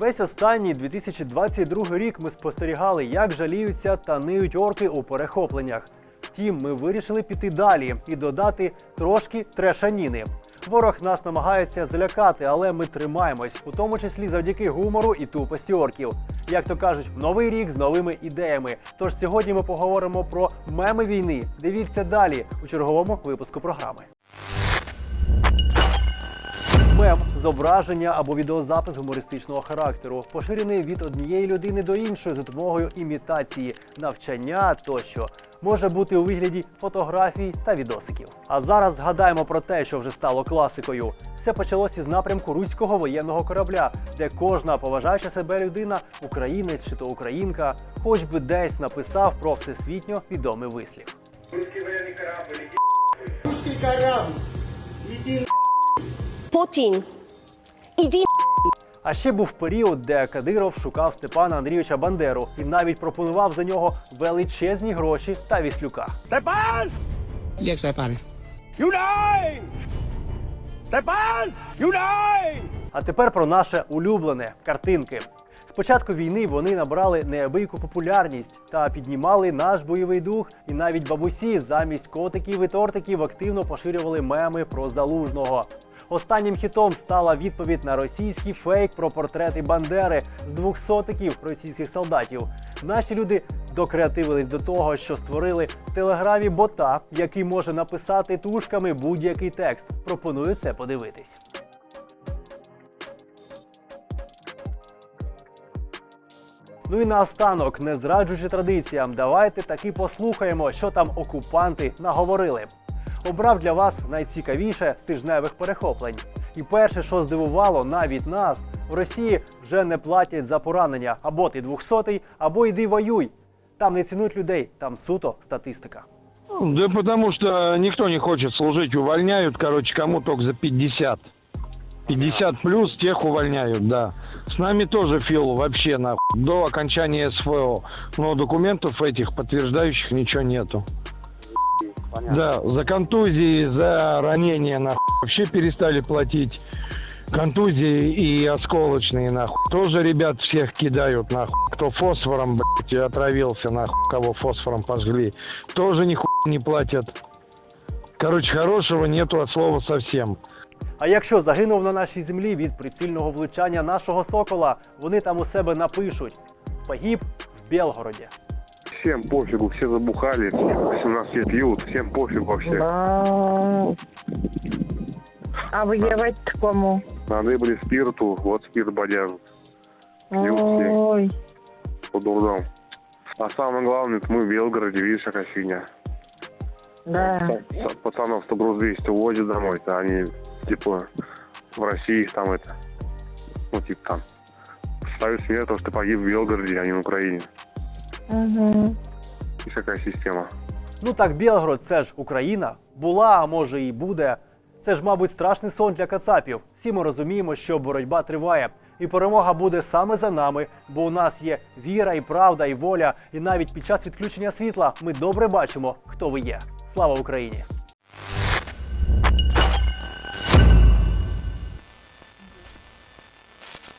Весь останній 2022 рік ми спостерігали, як жаліються та ниють орки у перехопленнях. Втім, ми вирішили піти далі і додати трошки трешаніни. Ворог нас намагається злякати, але ми тримаємось, у тому числі завдяки гумору і тупості орків. Як то кажуть, новий рік з новими ідеями. Тож сьогодні ми поговоримо про меми війни. Дивіться далі у черговому випуску програми. Мем зображення або відеозапис гумористичного характеру, поширений від однієї людини до іншої за допомогою імітації, навчання тощо. Може бути у вигляді фотографій та відосиків. А зараз згадаємо про те, що вже стало класикою. Все почалося з напрямку руського воєнного корабля, де кожна поважаюча себе людина, українець чи то українка, хоч би десь написав про всесвітньо відомий вислів. Русский корабль. Иди Путін. Іди А ще був період, де Кадиров шукав Степана Андрійовича Бандеру і навіть пропонував за нього величезні гроші та віслюка. Степан! Як Степан? Юнай! Степан! Юнай! А тепер про наше улюблене картинки. З початку війни вони набрали неабияку популярність та піднімали наш бойовий дух, і навіть бабусі замість котиків і тортиків активно поширювали меми про залужного. Останнім хітом стала відповідь на російський фейк про портрети Бандери з двохсотиків російських солдатів. Наші люди докреативились до того, що створили в телеграмі бота, який може написати тушками будь-який текст. Пропоную це подивитись. Ну і наостанок, не зраджуючи традиціям, давайте таки послухаємо, що там окупанти наговорили. Обрав для вас найцікавіше з тижневих перехоплень. І перше, що здивувало навіть нас, в Росії вже не платять за поранення або ти двохсотий, або йди воюй. Там не цінують людей, там суто статистика. Да потому что никто не хочет служить, увольняют, короче, кому только за 50. 50 плюс тех увольняют, да. С нами тоже Фил вообще нахуй, до окончания СФО. Но документов этих подтверждающих ничего нету. Да, за контузии, за ранения нахуй вообще перестали платить. Контузии и осколочные нахуй. Тоже ребят всех кидают нахуй. Кто фосфором, блядь, отравился нахуй, кого фосфором пожгли. Тоже нихуя не платят. Короче, хорошего нету от слова совсем. А якщо загинув на нашій землі від прицільного влучання нашого сокола, вони там у себе напишуть погиб в Белгороді. Всем пофигу, все забухали, 18 лет пьют, всем пофиг вообще. Вау. А воевать кому? Надо были спирту, вот спирт бодяжут, Пьют все. Ой, по дурдом. А самое главное, это мы в Белгороде, видишь, какая фигня. да. Пацанов 100 груз 200 увозят домой, то они, типа, в России их там это, ну, типа там, ставят себе то, что погиб в Белгороде, а не на Украине. Угу. Видишь, какая система. Ну так, Білгород це ж Україна, була, а може і буде. Це ж, мабуть, страшний сон для кацапів. Всі ми розуміємо, що боротьба триває, і перемога буде саме за нами, бо у нас є віра, і правда, і воля. І навіть під час відключення світла ми добре бачимо, хто ви є. Слава Україні!